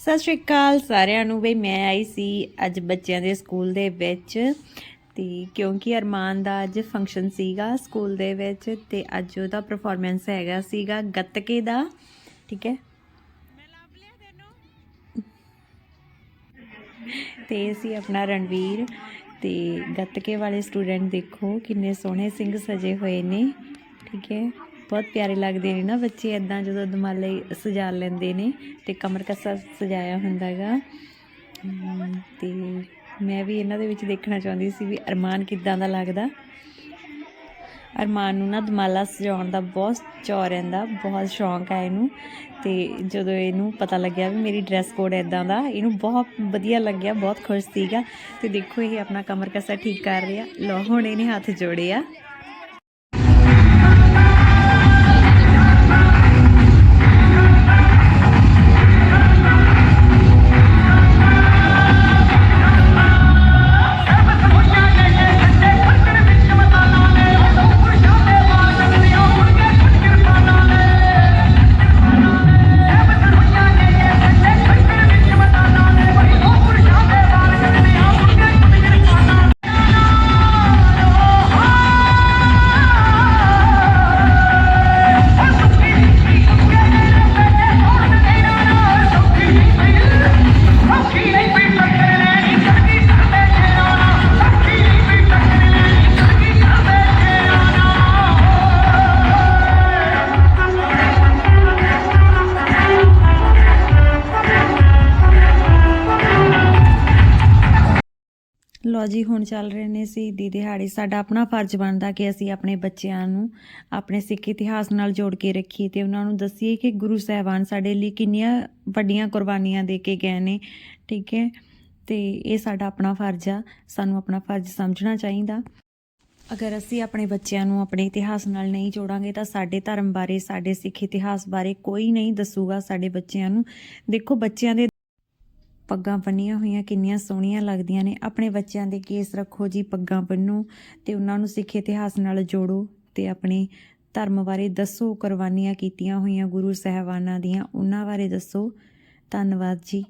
ਸਤਿ ਸ਼੍ਰੀ ਅਕਾਲ ਸਾਰਿਆਂ ਨੂੰ। ਬਈ ਮੈਂ ਆਈ ਸੀ ਅੱਜ ਬੱਚਿਆਂ ਦੇ ਸਕੂਲ ਦੇ ਵਿੱਚ ਤੇ ਕਿਉਂਕਿ ਅਰਮਾਨ ਦਾ ਅੱਜ ਫੰਕਸ਼ਨ ਸੀਗਾ ਸਕੂਲ ਦੇ ਵਿੱਚ ਤੇ ਅੱਜ ਉਹਦਾ ਪਰਫਾਰਮੈਂਸ ਹੈਗਾ ਸੀਗਾ ਗੱਤਕੇ ਦਾ, ਠੀਕ ਹੈ? ਤੇ ਅਸੀਂ ਆਪਣਾ ਰਣਵੀਰ ਤੇ ਗੱਤਕੇ ਵਾਲੇ ਸਟੂਡੈਂਟ ਦੇਖੋ ਕਿੰਨੇ ਸੋਹਣੇ ਸਿੰਘ ਸਜੇ ਹੋਏ ਨੇ, ਠੀਕ ਹੈ? ਬਹੁਤ ਪਿਆਰੇ ਲੱਗਦੇ ਨੇ ਨਾ ਬੱਚੇ ਇਦਾਂ ਜਦੋਂ ਦਮਾਲੇ ਸਜਾ ਲੈਂਦੇ ਨੇ ਤੇ ਕਮਰ ਕੱਸਾ ਸਜਾਇਆ ਹੁੰਦਾ ਹੈਗਾ। ਹਮ, ਤੇ ਮੈਂ ਵੀ ਇਹਨਾਂ ਦੇ ਵਿੱਚ ਦੇਖਣਾ ਚਾਹੁੰਦੀ ਸੀ ਵੀ ਅਰਮਾਨ ਕਿੱਦਾਂ ਦਾ ਲੱਗਦਾ। ਅਰਮਾਨ ਨੂੰ ਨਾ ਦਮਾਲਾ ਸਜਾਉਣ ਦਾ ਬਹੁਤ ਚੌ ਰਹਿੰਦਾ ਬਹੁਤ ਸ਼ੌਂਕ ਹੈ ਇਹਨੂੰ। ਤੇ ਜਦੋਂ ਇਹਨੂੰ ਪਤਾ ਲੱਗਿਆ ਵੀ ਮੇਰੀ ਡਰੈਸ ਕੋਡ ਇਦਾਂ ਦਾ ਇਹਨੂੰ ਬਹੁਤ ਵਧੀਆ ਲੱਗਿਆ ਬਹੁਤ ਖੁਸ਼ ਸੀਗਾ। ਤੇ ਦੇਖੋ ਇਹ ਆਪਣਾ ਕਮਰ ਕੱਸਾ ਠੀਕ ਕਰ ਰਿਹਾ। ਲੋ ਹੁਣ ਇਹਨੇ ਹੱਥ ਜੋੜੇ ਆ ਲੋ ਜੀ, ਹੁਣ ਚੱਲ ਰਹੇ ਨੇ ਸ਼ਹੀਦੀ ਦਿਹਾੜੇ। ਸਾਡਾ ਆਪਣਾ ਫਰਜ਼ ਬਣਦਾ ਕਿ ਅਸੀਂ ਆਪਣੇ ਬੱਚਿਆਂ ਨੂੰ ਆਪਣੇ ਸਿੱਖ ਇਤਿਹਾਸ ਨਾਲ ਜੋੜ ਕੇ ਰੱਖੀਏ ਤੇ ਉਹਨਾਂ ਨੂੰ ਦੱਸੀਏ ਕਿ ਗੁਰੂ ਸਾਹਿਬਾਨ ਸਾਡੇ ਲਈ ਕਿੰਨੀਆਂ ਵੱਡੀਆਂ ਕੁਰਬਾਨੀਆਂ ਦੇ ਕੇ ਗਏ ਨੇ, ਠੀਕ ਹੈ? ਤੇ ਇਹ ਸਾਡਾ ਆਪਣਾ ਫਰਜ਼ ਆ, ਸਾਨੂੰ ਆਪਣਾ ਫਰਜ਼ ਸਮਝਣਾ ਚਾਹੀਦਾ। ਅਗਰ ਅਸੀਂ ਆਪਣੇ ਬੱਚਿਆਂ ਨੂੰ ਆਪਣੇ ਇਤਿਹਾਸ ਨਾਲ ਨਹੀਂ ਜੋੜਾਂਗੇ ਤਾਂ ਸਾਡੇ ਧਰਮ ਬਾਰੇ, ਸਾਡੇ ਸਿੱਖ ਇਤਿਹਾਸ ਬਾਰੇ ਕੋਈ ਨਹੀਂ ਦੱਸੂਗਾ ਸਾਡੇ ਬੱਚਿਆਂ ਨੂੰ। ਦੇਖੋ, ਬੱਚਿਆਂ ਦੇ ਪੱਗਾਂ ਬੰਨੀਆਂ ਹੋਈਆਂ ਕਿੰਨੀਆਂ ਸੋਹਣੀਆਂ ਲੱਗਦੀਆਂ ਨੇ। ਆਪਣੇ ਬੱਚਿਆਂ ਦੇ ਕੇਸ ਰੱਖੋ ਜੀ ਪੱਗਾਂ ਬੰਨੋ ਤੇ ਉਹਨਾਂ ਨੂੰ ਸਿੱਖ ਇਤਿਹਾਸ ਨਾਲ ਜੋੜੋ ਤੇ ਆਪਣੇ ਧਰਮ ਬਾਰੇ ਦੱਸੋ। ਕੁਰਬਾਨੀਆਂ ਕੀਤੀਆਂ ਹੋਈਆਂ ਗੁਰੂ ਸਾਹਿਬਾਨਾਂ ਦੀਆਂ, ਉਹਨਾਂ ਬਾਰੇ ਦੱਸੋ। ਧੰਨਵਾਦ ਜੀ।